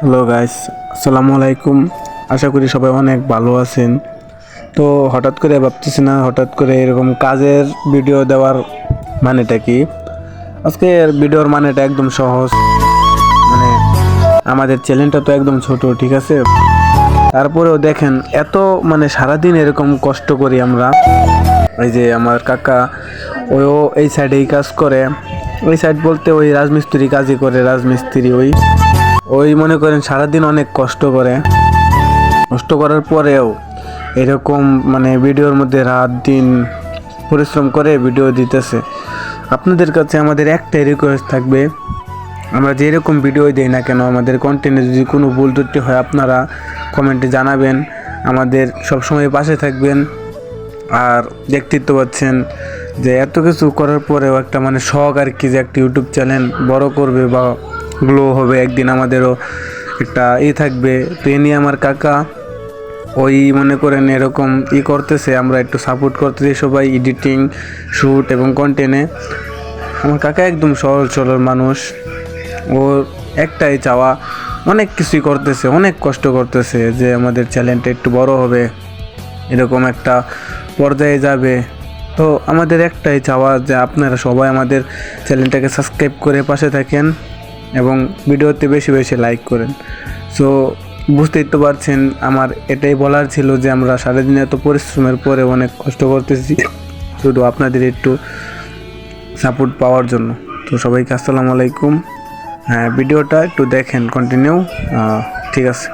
Hello guys আসসালামু আলাইকুম আশা করি সবাই অনেক ভালো আছেন। তো হঠাৎ করে ভাবতেছি না, হঠাৎ করে এরকম কাজের ভিডিও দেওয়ার মানেটা কি? আজকে ভিডিওর মানেটা একদম সহজ। মানে আমাদের চ্যানেলটা তো একদম ছোট, ঠিক আছে? তারপরেও দেখেন, এত মানে সারাদিন এরকম কষ্ট করি আমরা। ওই যে আমার কাকা ওও এই সাইডেই কাজ করে। ওই সাইড বলতে ওই রাজমিস্ত্রি কাজই করে, রাজমিস্ত্রি ওই। ওই মনে করেন সারাদিন অনেক কষ্ট করে। কষ্ট করার পরেও এরকম মানে ভিডিওর মধ্যে রাত দিন পরিশ্রম করে ভিডিও দিতেছে। আপনাদের কাছে আমাদের একটাই রিকোয়েস্ট থাকবে, আমরা যেরকম ভিডিও দিই না কেন, আমাদের কন্টেন্টে যদি কোনো ভুল ত্রুটি হয়, আপনারা কমেন্টে জানাবেন। আমাদের সবসময় পাশে থাকবেন আর দেখতেই তো পাচ্ছেন যে এত কিছু করার পরেও একটা মানে শখ আর কি যে একটা ইউটিউব চ্যানেল বড় করবে বা গ্লো হবে, একদিন আমাদেরও একটা ই থাকবে। তো এ নিয়ে আমার কাকা ওই মনে করেন এরকম ই করতেছে, আমরা একটু সাপোর্ট করতেছি সবাই এডিটিং শ্যুট এবং কন্টেন্টে আমার কাকা একদম সহজ সরল মানুষ। ওর একটাই চাওয়া, অনেক কিছুই করতেছে, অনেক কষ্ট করতেছে যে আমাদের চ্যানেলটা একটু বড় হবে, এরকম একটা পর্যায়ে যাবে। তো আমাদের একটাই চাওয়া যে আপনারা সবাই আমাদের চ্যানেলটাকে সাবস্ক্রাইব করে পাশে থাকেন। এবং ভিডিওতে বেশি বেশি লাইক করেন। সো বুঝতেই তো পারছেন, আমার এটাই বলার ছিল যে আমরা সারাদিন এত পরিশ্রমের পরে অনেক কষ্ট করতেছি। শুধু আপনাদের একটু সাপোর্ট পাওয়ার জন্য। তো সবাইকে আসসালামু আলাইকুম। হ্যাঁ ভিডিওটা একটু দেখেন কন্টিনিউ ঠিক আছে।